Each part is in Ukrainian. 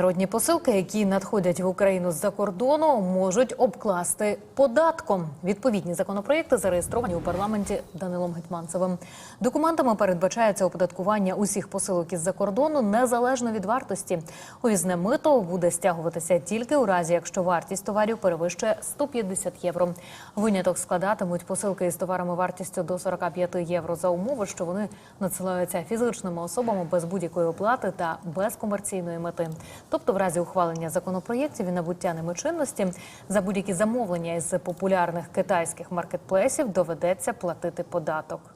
Народні посилки, які надходять в Україну з-за кордону, можуть обкласти податком. Відповідні законопроекти зареєстровані у парламенті Данилом Гетманцевим. Документами передбачається оподаткування усіх посилок із-за кордону незалежно від вартості. Увізне мито буде стягуватися тільки у разі, якщо вартість товарів перевищує 150 євро. Виняток складатимуть посилки із товарами вартістю до 45 євро за умови, що вони надсилаються фізичними особами без будь-якої оплати та без комерційної мети. Тобто, в разі ухвалення законопроєктів і набуття ними чинності за будь-які замовлення із популярних китайських маркетплейсів доведеться платити податок.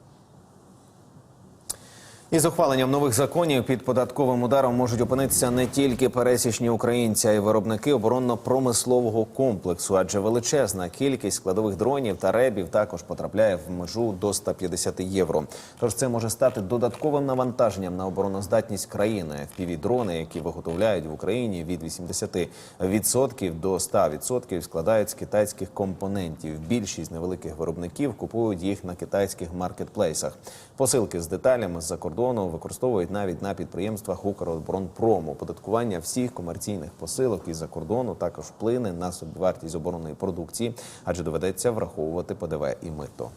Із ухваленням нових законів під податковим ударом можуть опинитися не тільки пересічні українці, а й виробники оборонно-промислового комплексу, адже величезна кількість складових дронів та ребів також потрапляє в межу до 150 євро. Тож це може стати додатковим навантаженням на обороноздатність країни. FPV-дрони, які виготовляють в Україні від 80% до 100% складають з китайських компонентів. Більшість невеликих виробників купують їх на китайських маркетплейсах. Посилки з деталями з-за кордону використовують навіть на підприємствах Укроборонпрому. Податкування всіх комерційних посилок із-за кордону також вплине на собівартість оборонної продукції, адже доведеться враховувати ПДВ і мито.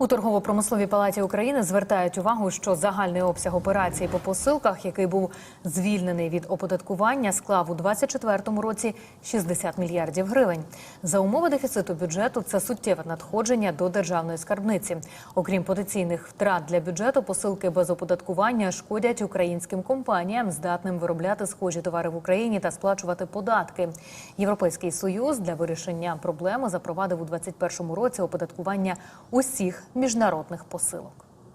У торгово-промисловій палаті України звертають увагу, що загальний обсяг операцій по посилках, який був звільнений від оподаткування, склав у 2024 році 60 мільярдів гривень. За умови дефіциту бюджету це суттєве надходження до державної скарбниці. Окрім потенційних втрат для бюджету, посилки без оподаткування шкодять українським компаніям, здатним виробляти схожі товари в Україні та сплачувати податки. Європейський союз для вирішення проблеми запровадив у 2021 році оподаткування усіх міжнародних посилок.